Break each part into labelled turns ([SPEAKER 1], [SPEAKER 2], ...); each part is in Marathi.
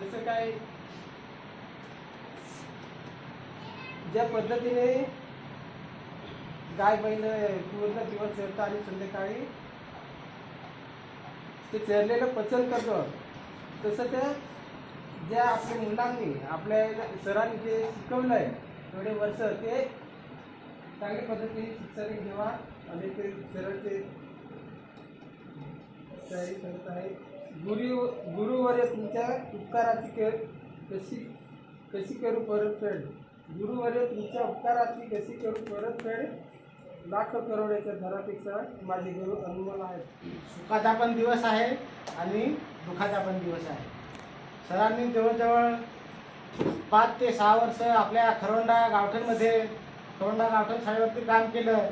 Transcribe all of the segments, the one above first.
[SPEAKER 1] जसं काय? ज्या पद्धतीने गाय बैल पूर्ण दिवस चरतं आणि संध्याकाळी ते चरलेलं पचन करतं तसं ते ज्या आपल्या मुलांनी आपल्या सरांनी जे शिकवलं आहे एवढे वर्ष ते चांगल्या पद्धतीने शिक्षण घेवा आणि ते सरांचे तयारी करत आहे गुरु गुरुवर तुमच्या उपकाराची के कशी कशी करू परतफेड गुरुवर्य तुमच्या उपकाराची कशी करू परतफेड लाख करोड्याच्या घरापेक्षा माझे गुरु अनुमान आहेत. सुखाचा पण दिवस आहे आणि दुःखाचा पण दिवस आहे. सरांनी जवळजवळ पाच ते सहा वर्ष आपल्या खरोंडा गावठणमध्ये खरोंडा गावठण शाळेवरती काम केलं.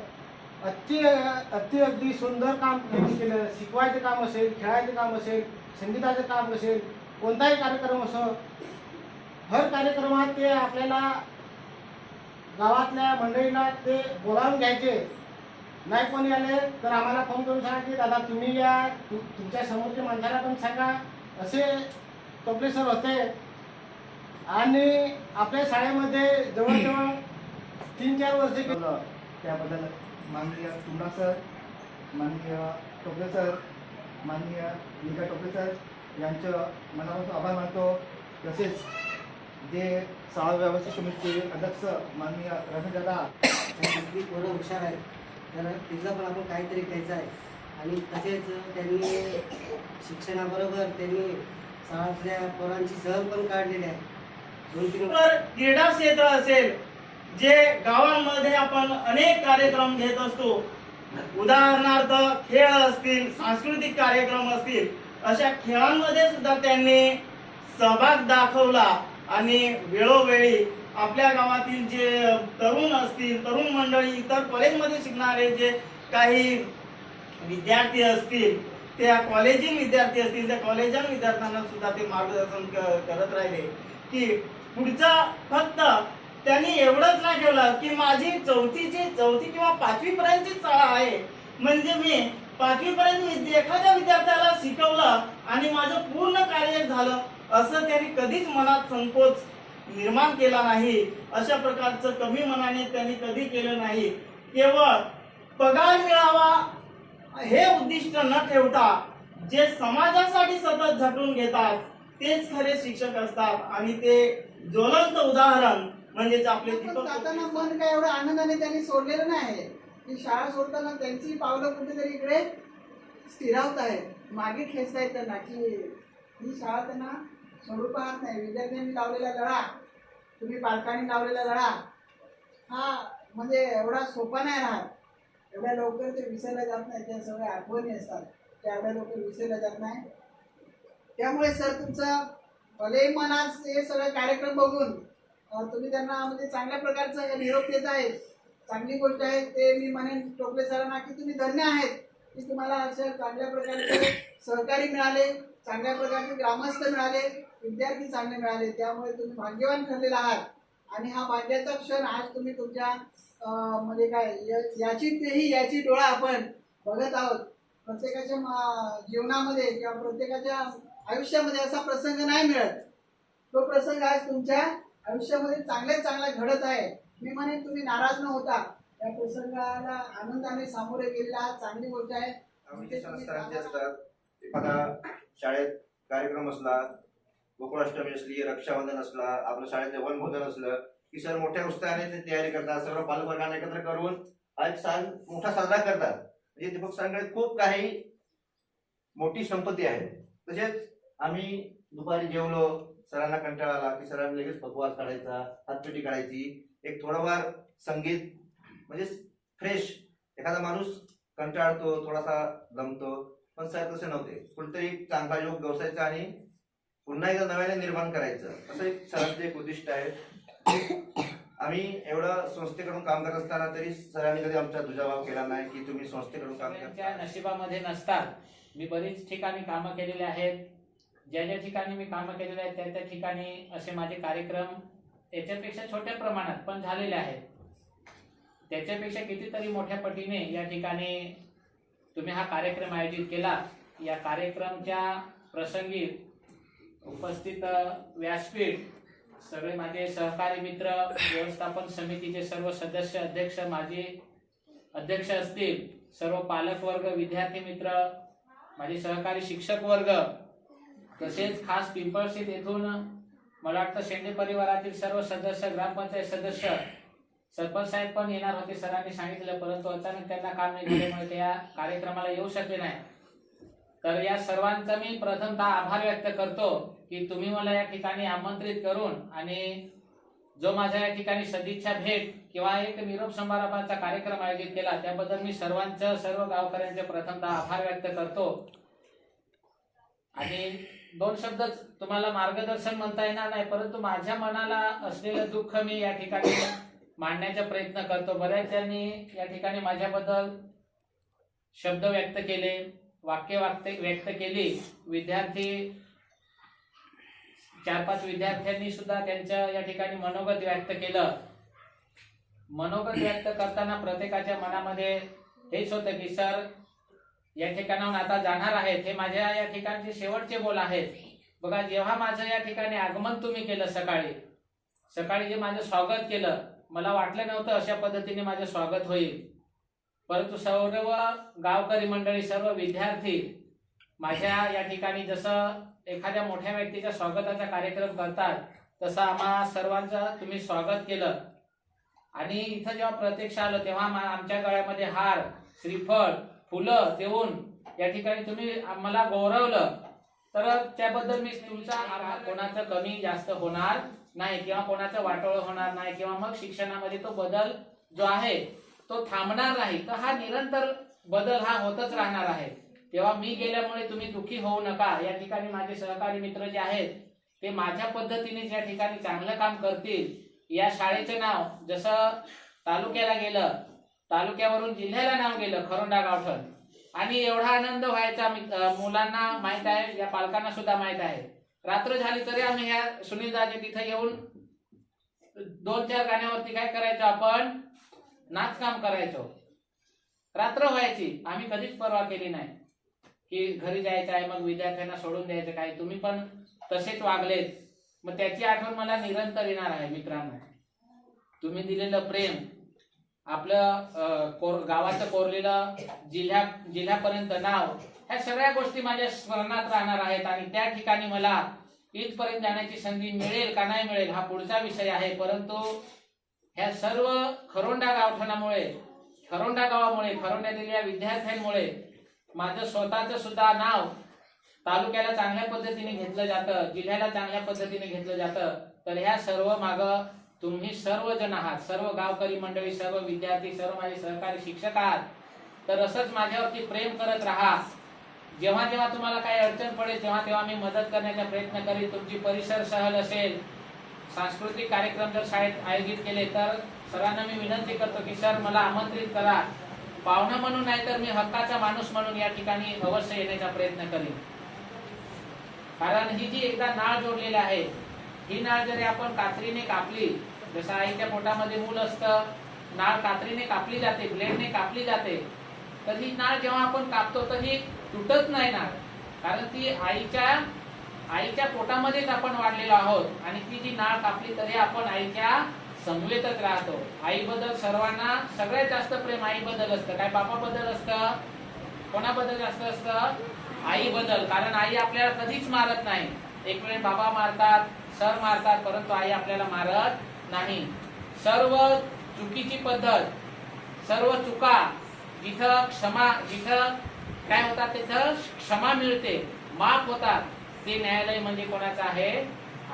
[SPEAKER 1] अति अति अगदी सुंदर काम त्यांनी केलं. शिकवायचं काम असेल खेळायचं काम असेल संगीताचं काम असेल कोणताही कार्यक्रम असो हर कार्यक्रमात ते आपल्याला गावातल्या मंडळीला ते बोलावून घ्यायचे. नाही कोणी आले तर आम्हाला फोन करून सांगा की दादा तुम्ही या तुमच्या समोरच्या माणसाला पण सांगा. असे टोपले सर होते. आणि आपल्या शाळेमध्ये जवळजवळ तीन चार वर्ष
[SPEAKER 2] त्याबद्दल माननीय तुमडा सर माननीय टोपले सर माननीय लिंगा टोपले सर यांचं मनापासून आभार मानतो. तसेच जे शाळा व्यवस्थित समितीचे अध्यक्ष माननीय रमेशदादा
[SPEAKER 3] अगदी पोरं हुशार आहे तर तिचा पण आपण काहीतरी घ्यायचं आहे. आणि तसेच त्यांनी शिक्षणाबरोबर त्यांनी शाळातल्या पोरांची सहल पण काढलेली आहे. दोन तीन
[SPEAKER 4] क्रीडा क्षेत्र असेल जे गावांमध्ये आपण अनेक कार्यक्रम घेत असतो उदाहरणार्थ खेळ असतील सांस्कृतिक कार्यक्रम असतील अशा खेळांमध्ये सुद्धा त्यांनी सहभाग दाखवला आणि वेळोवेळी आपल्या गावातील जे तरुण असतील तरुण मंडळी इतर कॉलेजमध्ये शिकणारे जे काही विद्यार्थी असतील त्या कॉलेजिंग विद्यार्थी असतील त्या कॉलेजन विद्यार्थ्यांना सुद्धा ते मार्गदर्शन क- करत राहिले की पुढचा फक्त त्यांनी एवढंच ना ठेवलं की माझी चौथीची चौथी किंवा पाचवी पर्यंतची शाळा आहे. म्हणजे मी पाचवी पर्यंत एखाद्या विद्यार्थ्याला शिकवलं आणि माझं पूर्ण कार्य झालं असं त्यांनी कधीच मनात संकोच निर्माण केला नाही. अशा प्रकारचं कमी मनाने त्यांनी कधी केलं नाही. केवळ पगार मिळावा हे उद्दिष्ट न ठेवता जे समाजासाठी सतत झटून घेतात तेच खरे शिक्षक असतात. आणि ते ज्वलंत उदाहरण म्हणजेच आपले
[SPEAKER 5] पण जाताना. मन काय एवढं आनंदाने त्यांनी सोडलेलं नाही. की शाळा सोडताना त्यांची पावलं कुठेतरी इकडे स्थिरावत आहेत. मागे खेचतायत त्यांना की ही शाळा त्यांना सोडू पाहत नाही. विद्यार्थ्यांनी लावलेला लढा तुम्ही पालकांनी लावलेला लढा हा म्हणजे एवढा सोपा नाही राहत. एवढ्या लवकर ते विसरल्या जात नाही त्या सगळ्या आठवणी असतात. त्या एवढ्या लवकर विसरल्या जात नाही. त्यामुळे सर तुमचं भले मनात हे सगळं कार्यक्रम बघून तुम्ही त्यांना म्हणजे चांगल्या प्रकारचा निरोप देत आहेत. चांगली गोष्ट आहे ते मी म्हणेन टोपले सरांना की तुम्ही धन्य आहेत की तुम्हाला अशा चांगल्या प्रकारचे सहकारी मिळाले चांगल्या प्रकारचे ग्रामस्थ मिळाले विद्यार्थी चांगले मिळाले त्यामुळे तुम्ही भाग्यवान ठरलेला आहात. आणि हा भाग्याचा क्षण आज तुम्ही तुमच्या म्हणजे काय या- याची तेही याची डोळा आपण बघत आहोत. प्रत्येकाच्या मा- जीवनामध्ये किंवा प्रत्येकाच्या आयुष्यामध्ये असा प्रसंग नाही मिळत. तो प्रसंग आज तुमच्या आयुष्यामध्ये चांगल्या चांगला घडत आहे मी म्हणेन तुम्ही नाराज न होता. या प्रसंगाला आनंदाने सामोरे गेलेला चांगली गोष्ट आहे.
[SPEAKER 6] आमचे संस्थानांचे असतात. एखादा शाळेत कार्यक्रम असला गोकुळाष्टमी असली रक्षाबंधन असला आपल्या शाळेचं वनभोजन असलं की सर मोठ्या उत्साहाने ते तयारी करतात. सर्व पालकवर्गांना एकत्र करून हा एक सण मोठा साजरा करतात. म्हणजे दीपक सरांकडे खूप काही मोठी संपत्ती आहे. तसेच आम्ही दुपारी जेवलो सरांना कंटाळा आला की सरांनी लगेच पकवास काढायचा हातपेटी काढायची. एक थोडाफार संगीत म्हणजे फ्रेश एखादा माणूस कंटाळतो थोडासा दमतो पण सर तसे नव्हते. कुठेतरी चांगला योग गवसायचा आणि पुन्हा एकदा नव्याने निर्माण करायचं. असं एक सरांचं एक उद्दिष्ट आहे. आम्ही एवढं संस्थेकडून काम करत असताना तरी सरांनी कधी आमचा दुजाभाव केला नाही की तुम्ही संस्थेकडून काम करता.
[SPEAKER 7] नशिबामध्ये नसतात मी बरीच ठिकाणी कामं केलेली आहेत. ज्या ज्या ठिकाणी मी कामं केलेली आहेत त्या त्या ठिकाणी असे माझे कार्यक्रम त्याच्यापेक्षा छोट्या प्रमाणात पण झालेले आहेत. त्याच्यापेक्षा कितीतरी मोठ्या पटीने या ठिकाणी तुम्ही हा कार्यक्रम आयोजित केला. या कार्यक्रमच्या प्रसंगी उपस्थित व्यासपीठ सगळे माझे सहकारी मित्र व्यवस्थापन समितीचे सर्व सदस्य अध्यक्ष माझे अध्यक्ष असतील सर्व पालक वर्ग विद्यार्थी मित्र माझे सहकारी शिक्षक वर्ग तसेच खास पिंपळशीत येथून मला वाटतं शेंडे परिवारातील सर्व सदस्य ग्रामपंचायत सदस्य सरपंच साहेब पण येणार होते सरांनी सांगितलं परंतु अचानक त्यांना काम निघाल्यामुळे ते या कार्यक्रमाला येऊ शकले नाही. तर या सर्वांचा मी प्रथमतः आभार व्यक्त करतो की तुम्ही मला या ठिकाणी आमंत्रित करून आणि जो माझ्या या ठिकाणी सदिच्छा भेट किंवा एक निरोप समारंभाचा कार्यक्रम आयोजित केला त्याबद्दल मी सर्वांचं सर्व गावकऱ्यांचे प्रथमतः आभार व्यक्त करतो. आणि दोन शब्द तुम्हाला मार्गदर्शन म्हणता येणार नाही परंतु माझ्या मनाला असलेलं दुःख मी या ठिकाणी मांडण्याचा प्रयत्न करतो. बऱ्याचजणी या ठिकाणी माझ्याबद्दल शब्द व्यक्त केले वाक्य वाक्य व्यक्त केली. विद्यार्थी चार पाच विद्यार्थ्यांनी सुद्धा त्यांच्या या ठिकाणी मनोगत व्यक्त केलं. मनोगत व्यक्त करताना प्रत्येकाच्या मनामध्ये हेच होतं की सर या ठिकाणाहून आता जाणार आहेत. हे माझ्या या ठिकाणचे शेवटचे बोल आहेत. बघा जेव्हा माझं या ठिकाणी आगमन तुम्ही केलं सकाळी सकाळी जे माझं स्वागत केलं मला वाटलं नव्हतं अशा पद्धतीने माझं स्वागत होईल. परंतु सर्व गावकरी मंडळी सर्व विद्यार्थी माझ्या या ठिकाणी जसं एखाद्या मोठ्या व्यक्तीच्या स्वागताचा कार्यक्रम करतात तसं आम्हा सर्वांचं तुम्ही स्वागत केलं. आणि इथं जेव्हा प्रत्यक्ष आलं तेव्हा मा- आमच्या गळ्यामध्ये हार श्रीफळ फुलं देऊन या ठिकाणी तुम्ही मला गौरवलं तर त्याबद्दल मी तुमचा कोणाचं कमी जास्त होणार नाही किंवा कोणाचं वाटोळ होणार नाही किंवा मग शिक्षणामध्ये तो बदल जो आहे तो थांबणार नाही. तर हा निरंतर बदल हा होतच राहणार आहे. तेव्हा मी गेल्यामुळे तुम्ही दुखी होऊ नका. या ठिकाणी माझे सहकारी मित्र जे आहेत ते माझ्या पद्धतीने ज्या ठिकाणी चांगलं काम करतील या शाळेचं नाव जसं तालुक्याला गेलं तालुक्यावरून जिल्ह्याला नाव गेलं खरोंडा गावठण. आणि एवढा आनंद व्हायचा मुलांना माहीत आहे या पालकांना सुद्धा माहीत आहे. रात्र झाली तरी आम्ही ह्या सुनीलदाचे तिथे येऊन दोन चार गाण्यावरती काय करायचो आपण? नाच काम करायचो. रात्र व्हायची आम्ही कधीच परवा केली नाही. की घरी जायचं आहे मग विद्यार्थ्यांना सोडून द्यायचं काय तुम्ही पण तसेच वागलेत. मग त्याची आठवण मला निरंतर येणार आहे मित्रांनो. तुम्ही दिलेलं प्रेम आपलं कोर गावाचं कोरलेलं जिल्ह्या जिल्ह्यापर्यंत नाव ह्या सगळ्या गोष्टी माझ्या स्मरणात राहणार आहेत आणि त्या ठिकाणी मला इथपर्यंत जाण्याची संधी मिळेल का नाही मिळेल हा पुढचा विषय आहे. परंतु ह्या सर्व खरोंडा गावठाणामुळे खरोंडा गावामुळे खरोंड्यातील या विद्यार्थ्यांमुळे माझं स्वतःचं सुद्धा नाव तालुक्याला चांगल्या पद्धतीने घेतलं जातं जिल्ह्याला चांगल्या पद्धतीने घेतलं जातं. तर ह्या सर्व मागं तुम्ही सर्व जण आहात सर्व गावकरी मंडळी सर्व विद्यार्थी सर्व माझे सहकारी शिक्षक आहात. तर असंच माझ्यावरती प्रेम करत राहा. जेव्हा जेव्हा तुम्हाला काही अडचण पडेल तेव्हा तेव्हा मी मदत करण्याचा प्रयत्न करेन. तुमची परिसर सहल असेल सांस्कृतिक कार्यक्रम जर शाळेत आयोजित केले तर सरांना मी विनंती करतो की सर मला आमंत्रित करा. पाहुणा म्हणून नाही तर मी हक्काचा माणूस म्हणून या ठिकाणी अवश्य येण्याचा प्रयत्न करेन. कारण ही जी एकदा नाळ जोडलेली आहे ही नाळ जरी आपण कात्रीने कापली जसं आईच्या पोटामध्ये मूल असतं नाळ कात्रीने कापली जाते ब्लेडने कापली जाते तर ही नाळ जेव्हा आपण कापतो तर ही तुटत नाही नाळ. कारण ती आईच्या आईच्या पोटामध्येच आपण वाढलेलो आहोत आणि ती जी नाळ कापली तरी आपण आईच्या समवेतच राहतो. आईबद्दल सर्वांना सगळ्यात जास्त प्रेम आईबद्दल असतं. काय बापाबद्दल असतं? कोणाबद्दल जास्त असतं? आईबद्दल. कारण आई आपल्याला कधीच मारत नाही. एक वेळ बाबा मारतात सर मारतात परंतु आई आपल्याला मारत नाही. सर्व चुकीची पद्धत सर्व चुका जिथं क्षमा जिथं काय होतात तिथं क्षमा मिळते माफ होतात. ते न्यायालय म्हणजे कोणाचं आहे?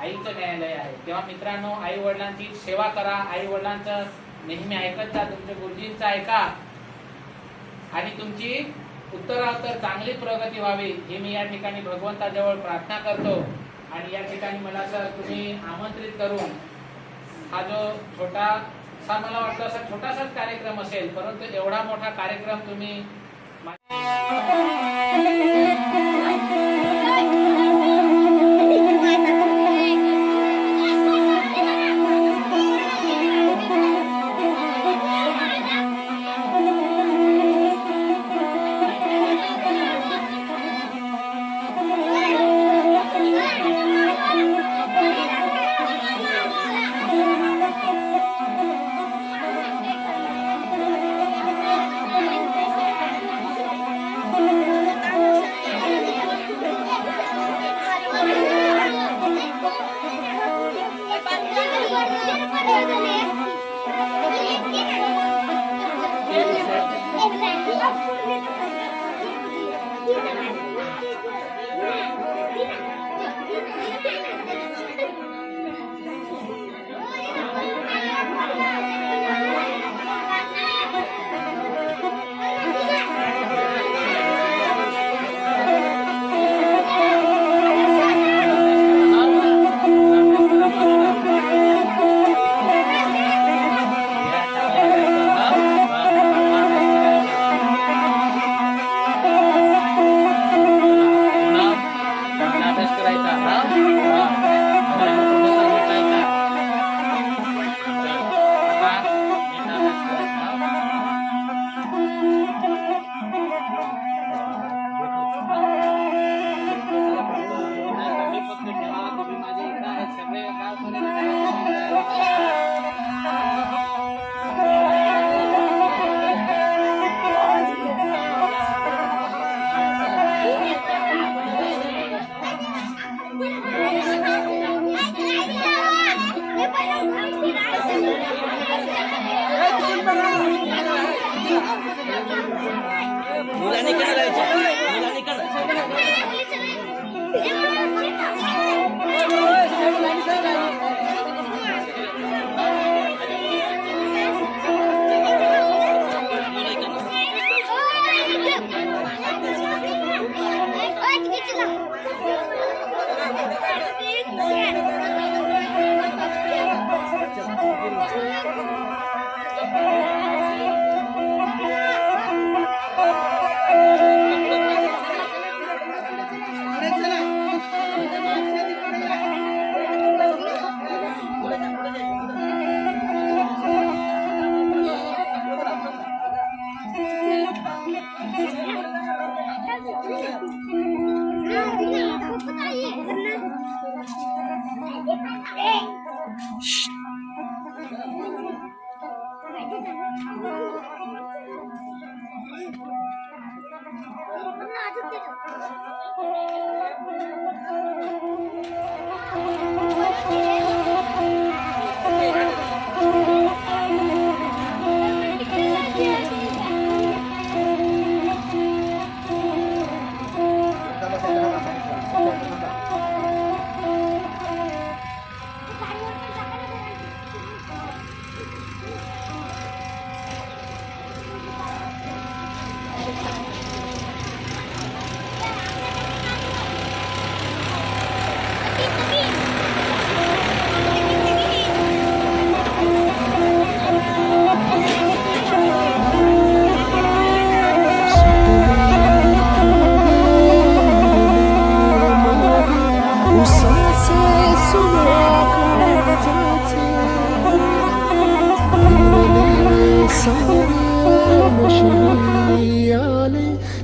[SPEAKER 7] आईचं न्यायालय आहे. तेव्हा मित्रांनो आई वडिलांची सेवा करा. आई वडिलांचं नेहमी ऐकत जा. तुमच्या गुरुजींचं ऐका. आणि तुमची उत्तरात्तर चांगली प्रगती व्हावी हे मी या ठिकाणी भगवंताजवळ प्रार्थना करतो. आणि या ठिकाणी मला असं तुम्ही आमंत्रित करून हा जो छोटा असा मला वाटतं असा छोटासाच कार्यक्रम असेल परंतु एवढा मोठा कार्यक्रम तुम्ही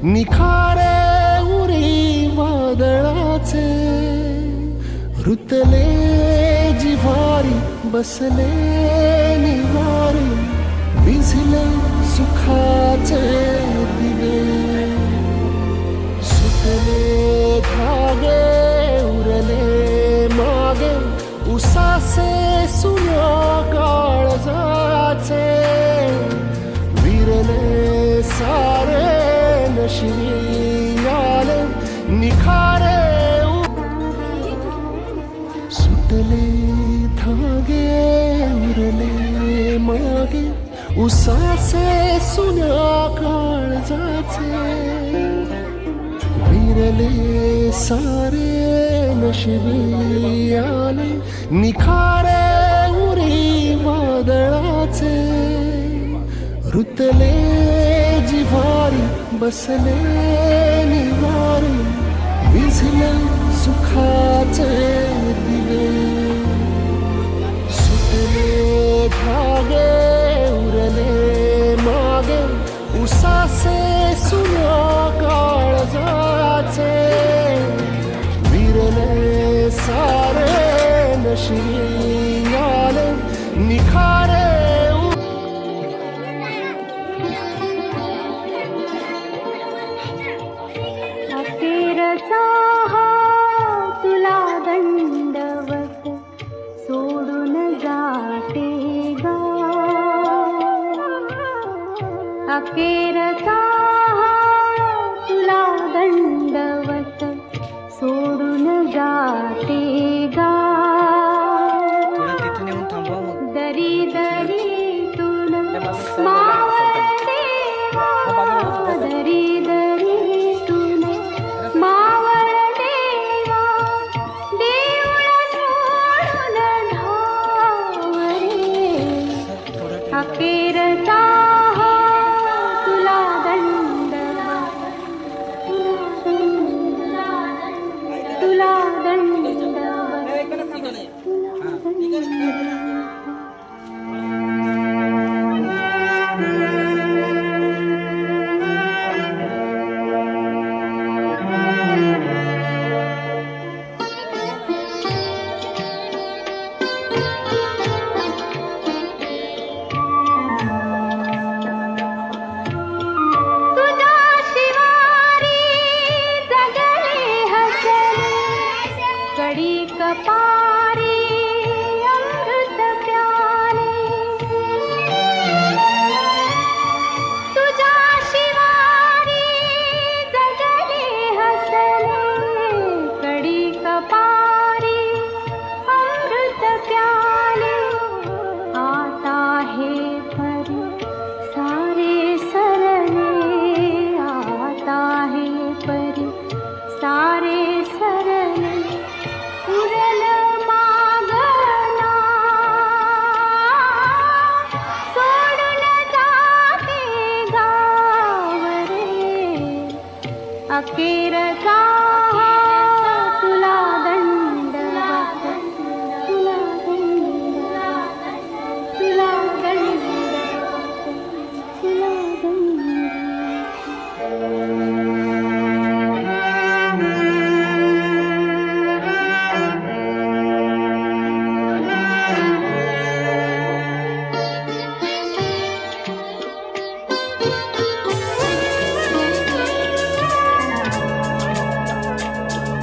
[SPEAKER 5] निखारे उरी वादळाचे
[SPEAKER 8] रुतले
[SPEAKER 9] जिवारी बसले निवारी विझले सुखाचे दिवे. सुटले धागे उरले मागे उसासे सुया काळजाचे विरले सा मागे उसाचे सुन्या काळजाचे विरले सारे नशिबी आले निखारे उरी वादळाचे. रुतले जिवारी बसले निवारी विझले सुखाचे. सारे नशिनी आले निखारे
[SPEAKER 8] तुला दंडवत सोडून जाते गा अखेरचा